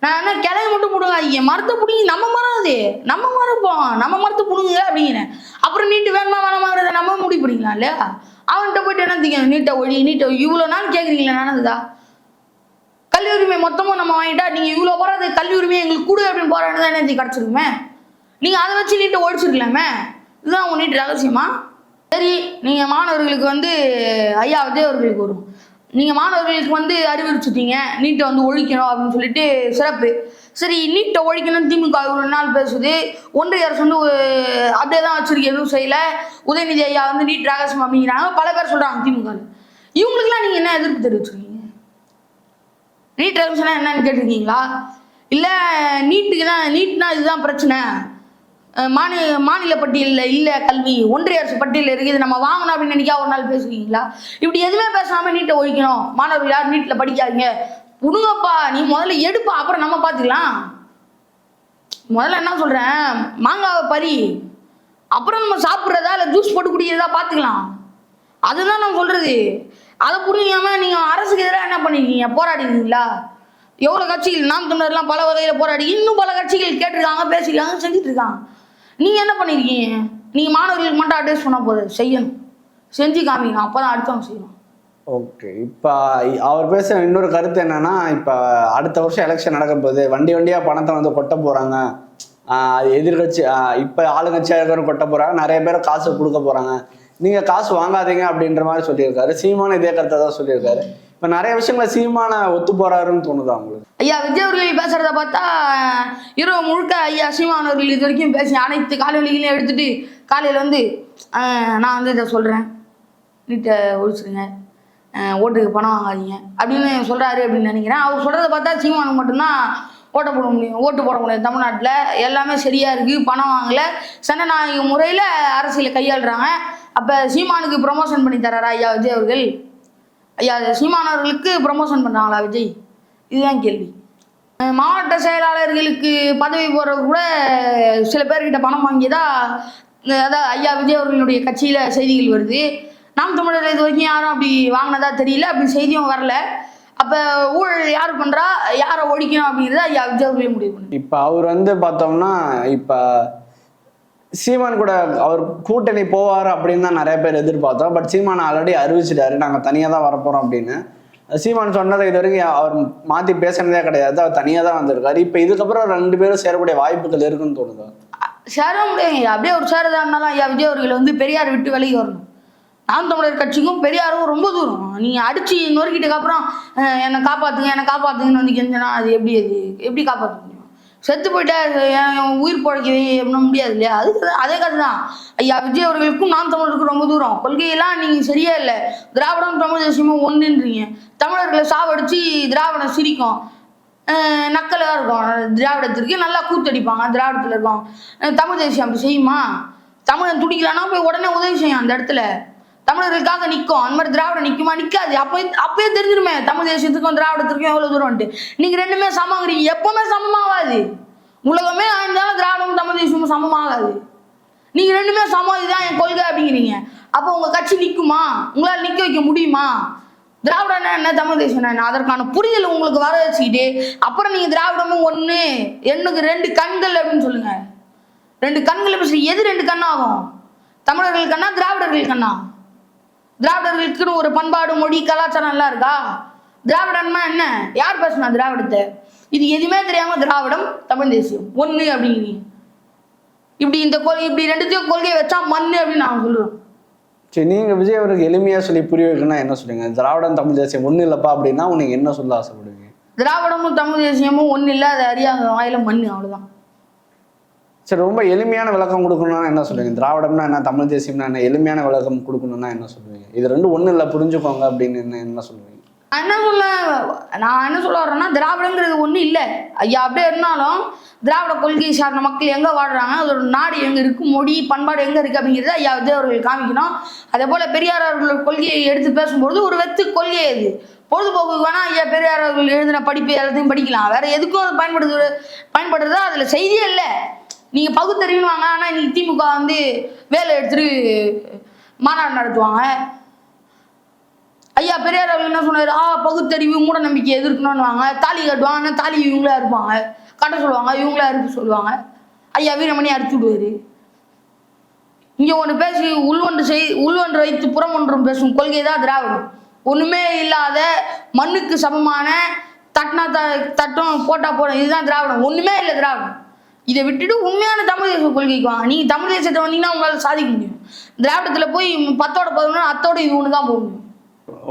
நான் என்ன கிளையை மட்டும் பிடுங்காதீங்க. மரத்தை பிடிங்கி நம்ம மரம் அது. நம்ம மரப்போம் நம்ம மரத்தை பிடுங்குங்க அப்படிங்கிறேன். அப்புறம் நீட்டு வேணுமா வேணாமாங்கிறத நம்ம முடிவு பண்ணிக்கலாம் இல்லையா? அவன்கிட்ட போயிட்டு என்ன நீட்டை ஒழி நீட்டை இவ்வளோ நாள் கேட்குறீங்களா நடந்ததா? கல்வி உரிமை மொத்தமும் நம்ம வாங்கிட்டா நீங்கள் இவ்வளோ போகிறது கல்வி உரிமை எங்களுக்கு கூடு அப்படின்னு போராட்டம் தான் என்ன கிடச்சிருக்குமே நீங்கள் அதை வச்சு நீட்டை ஒழிச்சிருக்கலாமே? இதுதான் உங்கள் நீட்டு ரகசியமா? சரி நீங்கள் மாணவர்களுக்கு வந்து ஐயா விஜய் அவர்களுக்கு வரும் நீங்கள் மாணவர்களுக்கு வந்து அறிவுறுத்திட்டீங்க நீட்டை வந்து ஒழிக்கணும் அப்படின்னு சொல்லிட்டு சிறப்பு. சரி நீட்டை ஒழிக்கணும் திமுக ஒரு நாள் பேசுது. ஒன்றிய அரசு வந்து அப்படியே தான் வச்சிருக்கு எதுவும் செய்யலை உதயநிதி ஐயா வந்து நீட் ரகசியம் அப்படிங்கிறாங்க. பல பேர் சொல்கிறாங்க திமுக இவங்களுக்குலாம் நீங்கள் என்ன எதிர்ப்பு தெரிவிச்சிருக்கீங்க? நீட் ரகசியம்னா என்னன்னு கேட்டிருக்கீங்களா? இல்லை நீட்டுக்கு தான் நீட்னா இதுதான் பிரச்சனை. மாநில மாநில பட்டியலில் இல்லை கல்வி. ஒன்றிய அரசு பட்டியலில் இருக்குது. நம்ம வாங்கணும் அப்படின்னு நினைக்கா ஒரு நாள் பேசுவீங்களா? இப்படி எதுவுமே பேசாமல் நீட்டை ஒழிக்கணும். மாணவர்கள் யாரும் நீட்டில் படிக்காதீங்க. புடுங்கப்பா நீ முதல்ல எடுப்பா. அப்புறம் நம்ம பார்த்துக்கலாம் முதல்ல என்ன சொல்கிறேன் மாங்காவை பறி. அப்புறம் நம்ம சாப்பிட்றதா இல்லை ஜூஸ் போட்டு குடிக்கிறதா பார்த்துக்கலாம் அதுதான் நான் சொல்கிறது அதை புரியாம நீங்கள் அரசுக்கு எதிராக என்ன பண்ணிருக்கீங்க? போராடிருக்கீங்களா? எவ்வளோ கட்சிகள் நாம் தமிழர்லாம் பல வகையில் போராடி இன்னும் பல கட்சிகள் கேட்டிருக்காங்க பேசியிருக்காங்க செஞ்சுட்டு இருக்காங்க. நீங்கள் என்ன பண்ணியிருக்கீங்க நீங்கள் மாணவர்களுக்கு மட்டும் அட்வைஸ் பண்ணால் போதும். செய்யணும். செஞ்சு காமிங்க. அப்போ தான் அடுத்தவங்க செய்யணும் ஓகே இப்போ அவர் பேசுகிற இன்னொரு கருத்து என்னன்னா இப்போ அடுத்த வருஷம் எலெக்ஷன் நடக்க போகுது வண்டி வண்டியாக பணத்தை வந்து கொட்ட போகிறாங்க அது எதிர்கட்சி இப்போ ஆளுங்கட்சியாக இருக்கிற கொட்ட போகிறாங்க நிறைய பேர் காசு கொடுக்க போகிறாங்க நீங்கள் காசு வாங்காதீங்க அப்படின்ற மாதிரி சொல்லியிருக்காரு. சீமான இதே கருத்தை தான் சொல்லியிருக்காரு. இப்போ நிறைய விஷயங்கள சீமான ஒத்து போறாருன்னு தோணுதா உங்களுக்கு? ஐயா விஜய் அவர்கள் பேசுறத பார்த்தா இரவு முழுக்க ஐயா சீமான் அவர்கள் இது வரைக்கும் பேசி அனைத்து காணொலிகளையும் எடுத்துட்டு காலையில் வந்து நான் வந்து இதை சொல்கிறேன் நீட்டை ஒழிச்சிருங்க. ஓட்டுக்கு பணம் வாங்காதீங்க. அப்படின்னு சொல்கிறாரு அப்படின்னு நினைக்கிறேன். அவர் சொல்கிறத பார்த்தா சீமானுக்கு மட்டும்தான் ஓட்ட போட முடியும் ஓட்டு போட முடியும். தமிழ்நாட்டில் எல்லாமே சரியாக இருக்குது பணம் வாங்கலை. சனநாயக முறையில் அரசியலை கையாளுறாங்க. அப்போ சீமானுக்கு ப்ரொமோஷன் பண்ணி தராரா ஐயா விஜய் அவர்கள்? ஐயா சீமானவர்களுக்கு ப்ரமோஷன் பண்ணுறாங்களா விஜய்? இதுதான் கேள்வி. மாவட்ட செயலாளர்களுக்கு பதவி போடுறது கூட சில பேர்கிட்ட பணம் வாங்கியதா அஹ் அதான் ஐயா விஜய் அவர்களுடைய கட்சியில் செய்திகள் வருது. நாம் தமிழர் இது வரைக்கும் யாரும் அப்படி வாங்கினதா தெரியல அப்படி செய்தியும் வரல. அப்போ ஊழல் யார் பண்ணுறா யாரை ஒழிக்கணும் அப்படிங்கிறத ஐயா விஜய் அவர்களே முடிவு பண்ணு இப்போ அவர் வந்து பார்த்தோம்னா இப்போ சீமான் கூட அவர் கூட்டணி போவார் அப்படின்னு தான் நிறைய பேர் எதிர்பார்த்தோம். பட் சீமான் ஆல்ரெடி அறிவிச்சிட்டாரு. நாங்கள் தனியாக தான் வரப்போகிறோம் அப்படின்னு. சீமான் சொன்னதை இது வரைக்கும் அவர் மாற்றி பேசுனதே கிடையாது. அவர் தனியாக தான் வந்திருக்காரு. இப்போ இதுக்கப்புறம் ரெண்டு பேரும் சேரக்கூடிய வாய்ப்புகள் இருக்குன்னு தோணுதா? சேர முடியாதுங்க அப்படியே ஒரு சேரதானாலும் ஐயா விஜய் அவர்கள் வந்து பெரியார் விட்டு விலகி வரணும். நாம் தமிழர் கட்சிக்கும் பெரியாரும் ரொம்ப தூரம். நீங்கள் அடிச்சு நொறுக்கிட்டதுக்கப்புறம் என்னை காப்பாற்றுங்க என்னை காப்பாற்றுங்கன்னு வந்து கெஞ்சனா அது எப்படி அது எப்படி காப்பாற்றுங்க செத்து போயிட்டா என் உயிர் பிழைக்கவே பண்ண முடியாது இல்லையா? அதுக்கு அதே கதை தான். ஐயா விஜய் அவர்களுக்கும் நாம் தமிழருக்கும் ரொம்ப தூரம். கொள்கையெல்லாம் நீங்கள் சரியா இல்லை. திராவிடம் தமிழ் தேசியமும் ஒன்றுன்றீங்க தமிழர்களை சாவடிச்சு திராவிடம் சிரிக்கும். நக்கலாக நக்கலா இருக்கும். திராவிடத்திற்கு நல்லா கூத்தடிப்பாங்க திராவிடத்தில் இருக்கும் தமிழ் தேசியம் அப்படி செய்யுமா? தமிழன் துடிக்கலான்னா போய் உடனே உதவி செய்யும் அந்த இடத்துல. தமிழர்களுக்காக நிற்கும் அந்த மாதிரி திராவிடம் நிற்குமா நிற்காது அப்போ அப்பயே தெரிஞ்சிருமே. தமிழ் தேசியத்துக்கும் திராவிடத்திற்கும் எவ்வளோ தூரம்ட்டு நீங்கள் ரெண்டுமே சமங்கிறீங்க எப்பவுமே சமமாகாது. உலகமே ஆயிருந்தாலும் திராவிடமும் தமிழ் தேசியமும் சமமாகாது. நீங்கள் ரெண்டுமே சமம். இதுதான் என் கொள்கை அப்படிங்கிறீங்க. அப்போ உங்கள் கட்சி நிற்குமா உங்களால் நிற்க வைக்க முடியுமா? திராவிடம்னா என்ன? தமிழ் தேசம் என்ன? அதற்கான புரிதல் உங்களுக்கு வர வச்சுக்கிட்டு அப்புறம் நீங்கள் திராவிடமும் ஒன்று எண்ணுக்கு ரெண்டு கண்கள் அப்படின்னு சொல்லுங்கள் ரெண்டு கண்கள் எப்படி சொல்லி- எது ரெண்டு கண்ணாகும்? தமிழர்கள் கண்ணா திராவிடர்கள் கண்ணா? திராவிடர்களுக்குன்னு ஒரு பண்பாடு மொழி கலாச்சாரம் எல்லாம் இருக்கா? திராவிடம்னா என்ன? யார் பேசுனா திராவிடத்தை? இது எதுவுமே தெரியாம திராவிடம் தமிழ் தேசியம். ஒண்ணு அப்படிங்கிறீங்க இப்படி இந்த கொள் இப்படி ரெண்டுத்தையும் கொள்கையை வச்சா மண்ணு அப்படின்னு நான் சொல்றோம் சரி நீங்க விஜய் அவருக்கு எளிமையா சொல்லி புரிய வைக்கணும்னா என்ன சொல்லுங்க? திராவிடம் தமிழ் தேசியம் ஒண்ணும் இல்லப்பா அப்படின்னா நீங்க என்ன சொல்ல ஆசைப்படுவீங்க? திராவிடமும் தமிழ் தேசியமும் ஒண்ணு இல்ல அது அறியாத வாயில மண்ணு அவ்வளவுதான். சரி ரொம்ப எளிமையான விளக்கம் கொடுக்கணும்னா என்ன சொல்லுவீங்க? திராவிடம்னா என்ன? தமிழ் தேசியம்னா என்ன? எளிமையான விளக்கம் கொடுக்கணும்னா என்ன சொல்லுவீங்க? இது ரெண்டும் ஒன்றும் இல்லை புரிஞ்சுக்கோங்க அப்படின்னு என்ன என்ன சொல்லுவீங்க? நான் என்ன சொல்ல நான் என்ன சொல்ல வரேன்னா திராவிடங்கிறது ஒன்றும் இல்லை. ஐயா அப்படியே இருந்தாலும் திராவிட கொள்கை சார்ந்த மக்கள் எங்கே வாடுறாங்க அதோட நாடு எங்கே இருக்கு? மொழி பண்பாடு எங்கே இருக்கு அப்படிங்கிறத ஐயா விஜய் அவர்கள் காமிக்கணும். அதே போல் பெரியார் அவர்கள் கொள்கையை எடுத்து பேசும்பொழுது ஒரு வெத்து கொள்கை அது. பொழுதுபோக்கு வேணா ஐயா பெரியார் அவர்கள் எழுதின படிப்பு எல்லாத்தையும் படிக்கலாம். வேற எதுக்கும் அது பயன்படுது பயன்படுறதா அதில் செய்தியே இல்லை. நீங்கள் பகுத்தறிவுன்னு வாங்க ஆனால் இன்னைக்கு திமுக வந்து வேலை எடுத்துட்டு மாநாடு நடத்துவாங்க. ஐயா பெரியார் அவர்கள் என்ன சொன்னார்? ஆ பகுத்தறிவு மூட நம்பிக்கை எதிர்க்கணும்னு வாங்க தாலி கட்டுவாங்க ஆனா தாலி இவங்களா இருப்பாங்க. கட்ட சொல்லுவாங்க இவங்களா இருக்க சொல்லுவாங்க. ஐயா வீரமணி அறுத்து விடுவாரு. இங்க ஒன்று பேசி உள்வொன்று செய் உள்வொன்று வைத்து புறம் ஒன்றும் பேசும் கொள்கை தான் திராவிடம். ஒண்ணுமே இல்லாத மண்ணுக்கு சமமான தட்டினா த தட்டம் போட்டா போடும் இதுதான் திராவிடம். ஒண்ணுமே இல்லை திராவிடம். இதை விட்டுட்டு உண்மையான தமிழ் தேச கொள்கைக்கு வாங்க நீங்க தமிழ் தேசத்தை வந்தீங்கன்னா உங்களால சாதிக்க முடியும். திராவிடத்துல போய் பத்தோட பதினொன்று அத்தோட இது ஒன்று தான் போக முடியும்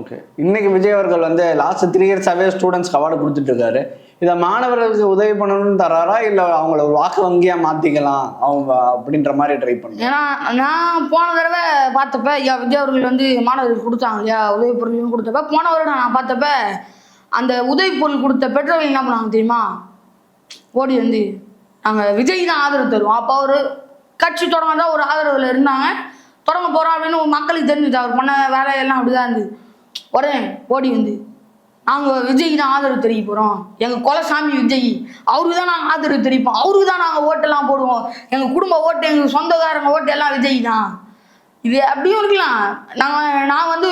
ஓகே. இன்னைக்கு விஜய் அவர்கள் வந்து லாஸ்ட் த்ரீ இயர்ஸாவே ஸ்டூடெண்ட்ஸ்க்கு அவார்டு கொடுத்துட்டு இருக்காரு. இதை மாணவர்களுக்கு உதவி பண்ணணும்னு தராரா இல்லை அவங்கள ஒரு வாக்கு வங்கியா மாத்திக்கலாம்? அவங்க அப்படின்ற மாதிரி ட்ரை பண்ணுங்க. ஏன்னா நான் போன தடவை பார்த்தப்ப ஐயா விஜய் அவர்கள் வந்து மாணவர்களுக்கு கொடுத்தாங்க இல்லையா? உதவி பொருள் கொடுத்தப்ப போன வருடம் நான் பார்த்தப்ப அந்த உதவி பொருள் கொடுத்த பெற்றோர்கள் என்ன பண்ணாங்க தெரியுமா? ஓடி வந்து நாங்கள் விஜய் தான் ஆதரவு தருவோம். அப்போ அவர் கட்சி தொடங்க ஒரு ஆதரவில் இருந்தாங்க. தொடங்க போகிறோம் அப்படின்னு மக்களுக்கு தெரிஞ்சுது. அவர் பண்ண வேலையெல்லாம் அப்படிதான் இருந்தது. உடனே ஓடி வந்து நாங்கள் விஜய் தான் ஆதரவு தெரிய போகிறோம் எங்கள் கொலசாமி விஜய் அவருக்கு தான் நாங்கள் ஆதரவு தெரிவிப்போம். அவருக்கு தான் நாங்கள் ஓட்டெல்லாம் போடுவோம். எங்கள் குடும்ப ஓட்டு எங்கள் சொந்தக்காரங்க ஓட்டு எல்லாம் விஜய் தான். இது அப்படியும் இருக்கலாம். நாங்கள் நான் வந்து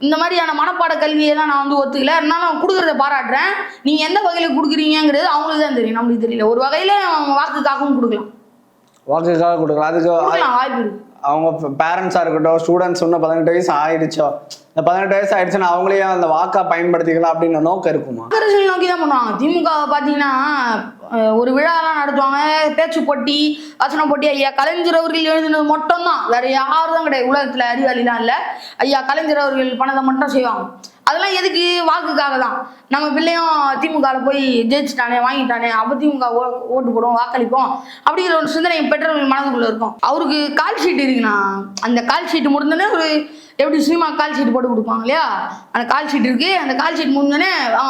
இந்த மாதிரியான மனப்பாட கல்வியெல்லாம் நான் வந்து ஒத்துக்கல. இருந்தாலும் கொடுக்குறத பாராட்டுறேன். நீங்கள் எந்த வகையில் கொடுக்குறீங்கிறது அவங்களுக்கு தான் தெரியும். நம்மளுக்கு தெரியல. ஒரு வகையில் வாக்குக்காகவும் கொடுக்கலாம். வாக்குக்காக கொடுக்கலாம். அதுக்கு வாய்ப்பு அவங்க பேரண்ட்ஸாக இருக்கட்டும் ஸ்டூடெண்ட்ஸ் இன்னும் பதினெட்டு வயசு ஆயிடுச்சோ? இந்த பதினெட்டு வயசு ஆயிடுச்சுன்னா அவங்களையும் அந்த வாக்கா பயன்படுத்திக்கலாம் அப்படின்னு நோக்கம் இருக்குமா? அரசியல் நோக்கி தான் பண்ணுவாங்க. திமுக பார்த்தீங்கன்னா ஒரு விழாலாம் நடத்துவாங்க. பேச்சு போட்டி வசனம் போட்டி. ஐயா கலைஞர் அவர்கள் எழுதினது மட்டும்தான். வேற யாரும் தான் கிடையாது. உலகத்தில் அறிவாளிலாம் இல்லை. ஐயா கலைஞர் அவர்கள் பணத்தை மட்டும் செய்வாங்க. அதெல்லாம் எதுக்கு? வாக்குக்காக தான். நம்ம பிள்ளையும் திமுகவில் போய் ஜெயிச்சுட்டானே வாங்கிட்டானே அப்போ திமுக ஓ ஓட்டு போடுவோம் வாக்களிப்போம் அப்படிங்கிற ஒரு சிந்தனை பெற்றோர்கள் மனதுக்குள்ளே இருக்கும். அவருக்கு கால் ஷீட் இருக்குண்ணா. அந்த கால் ஷீட் முடிஞ்சோடனே ஒரு எப்படி சினிமா கால் ஷீட் போட்டு கொடுப்பாங்க இல்லையா? அந்த கால் ஷீட் இருக்கு. அந்த கால் ஷீட் முடிஞ்சோடனே ஆ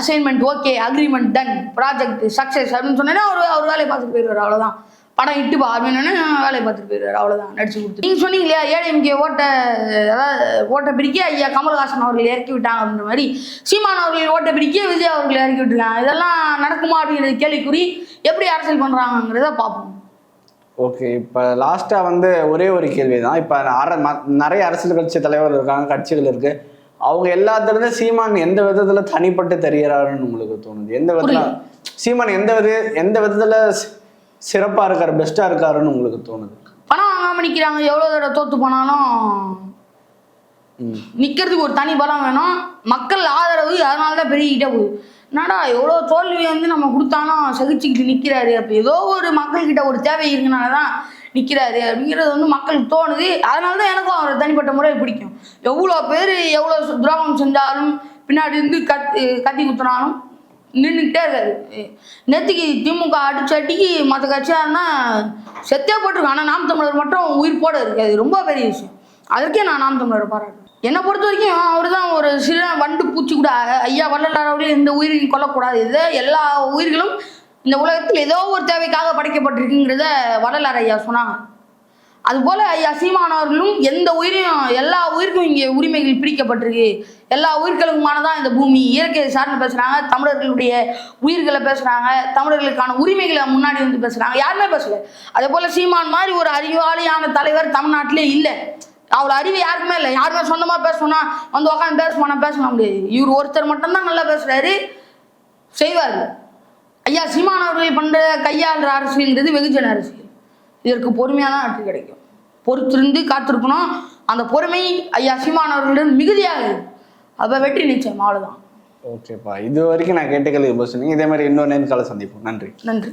assignment okay agreement done project success அப்படின்னு சொன்னோன்னே அவர் அவர் வேலையை பார்த்துட்டு போயிடுவார் அவ்வளோதான் படம் இட்டு பா அப்படின்னு வேலையை பார்த்துட்டு போயிடுவார் அவ்வளோதான் நடிச்சு கொடுத்து நீங்கள் சொன்னீங்க இல்லையா ஏடிஎம்கே ஓட்டை அதாவது ஓட்டை பிரிக்க ஐயா கமல்ஹாசன் அவர்கள் இறக்கி விட்டாங்க அப்படின்ற மாதிரி. சீமான் அவர்கள் ஓட்டை பிரிக்க விஜய் அவர்கள் இறக்கி விட்டுருக்காங்க. இதெல்லாம் நடக்குமா அப்படிங்கிறது கேள்விக்குறி எப்படி அரசியல் பண்ணுறாங்கிறத பார்ப்போம். ஓகே இப்போ லாஸ்ட்டாக வந்து ஒரே ஒரு கேள்வி தான் இப்போ அர நிறைய அரசியல் கட்சி தலைவர் இருக்காங்க கட்சிகள் இருக்கு. அவங்க எல்லாத்துலேருந்து சீமான் எந்த விதத்தில் தனிப்பட்டு தெரியறாருன்னு உங்களுக்கு தோணுது? எந்த விதத்தில்? சீமான் எந்த வித எந்த விதத்தில் சிறப்பாக இருக்காரு பெஸ்ட்டாக இருக்காருன்னு உங்களுக்கு தோணுது? பணம் வாங்காமல் நிற்கிறாங்க எவ்வளோ தடவை தோற்று போனாலும் நிற்கிறதுக்கு ஒரு தனி பலம் வேணும். மக்கள் ஆதரவு அதனால தான் பெருகிக்கிட்டே போகுது. என்னடா எவ்வளோ தோல்வி வந்து நம்ம கொடுத்தாலும் சகிச்சுக்கிட்டு நிற்கிறாரு அப்போ ஏதோ ஒரு மக்கள்கிட்ட ஒரு தேவை இருக்கனால தான் நிற்கிறாரு அப்படிங்கிறது வந்து மக்களுக்கு தோணுது. அதனால தான் எனக்கும் அவரை தனிப்பட்ட முறையில் பிடிக்கும். எவ்வளோ பேர் எவ்வளோ துரோகம் செஞ்சாலும் பின்னாடி இருந்து கத்தி கத்தி குத்துனாலும் நின்றுக்கிட்டே இருக்காரு. நேற்றுக்கு திமுக அடிச்சு மற்ற கட்சியாக இருந்தால் செத்தே போட்டிருக்கான் ஆனால் நாம் தமிழர் மட்டும் உயிர் போட இருக்காது ரொம்ப பெரிய விஷயம். அதற்கே நான் நாம் தமிழர் பாராட்டுறேன். என்னை பொறுத்த வரைக்கும் அவர் தான் ஒரு சிறு வண்டு பூச்சி கூட ஐயா வள்ளலார் அவர்கள் எந்த உயிரையும் கொல்லக்கூடாது. இதை எல்லா உயிர்களும் இந்த உலகத்தில் ஏதோ ஒரு தேவைக்காக படைக்கப்பட்டிருக்குங்கிறத வள்ளலார் ஐயா சொன்னாங்க. அதுபோல் ஐயா சீமானவர்களும் எந்த உயிரையும் எல்லா உயிருக்கும் இங்கே உரிமைகள் பிரிக்கப்பட்டிருக்கு எல்லா உயிர்களுக்குமானதான் இந்த பூமி. இயற்கை சார்ந்து பேசுகிறாங்க தமிழர்களுடைய உயிர்களை பேசுகிறாங்க தமிழர்களுக்கான உரிமைகளை முன்னாடி வந்து பேசுகிறாங்க யாருமே பேசல. அதே போல் சீமான் மாதிரி ஒரு அறிவாளியான தலைவர் தமிழ்நாட்டிலே இல்லை. அவ்வளோ அறிவு யாருக்குமே இல்லை. யாருமே சொந்தமாக பேசணும்னா வந்து உட்காந்து பேசுவானா பேச முடியாது. இவர் ஒருத்தர் மட்டும்தான் நல்லா பேசுகிறாரு செய்வார். ஐயா சீமானவர்கள் பண்ணுற கையாளுற அரசியல்ங்கிறது வெகுஜன அரசியல். இதற்கு பொறுமையாக தான் வெற்றி கிடைக்கும். பொறுத்திருந்து காத்திருக்கணும். அந்த பொறுமை ஐயா சீமான் அவர்களிடம் மிகுதியாக அப்போ வெற்றி நிச்சயம் அவ்வளோதான் ஓகேப்பா இது வரைக்கும் நான் கேட்ட கேள்வி சொன்னீங்க. இதே மாதிரி இன்னொரு நேரம் காலை சந்திப்போம். நன்றி. நன்றி.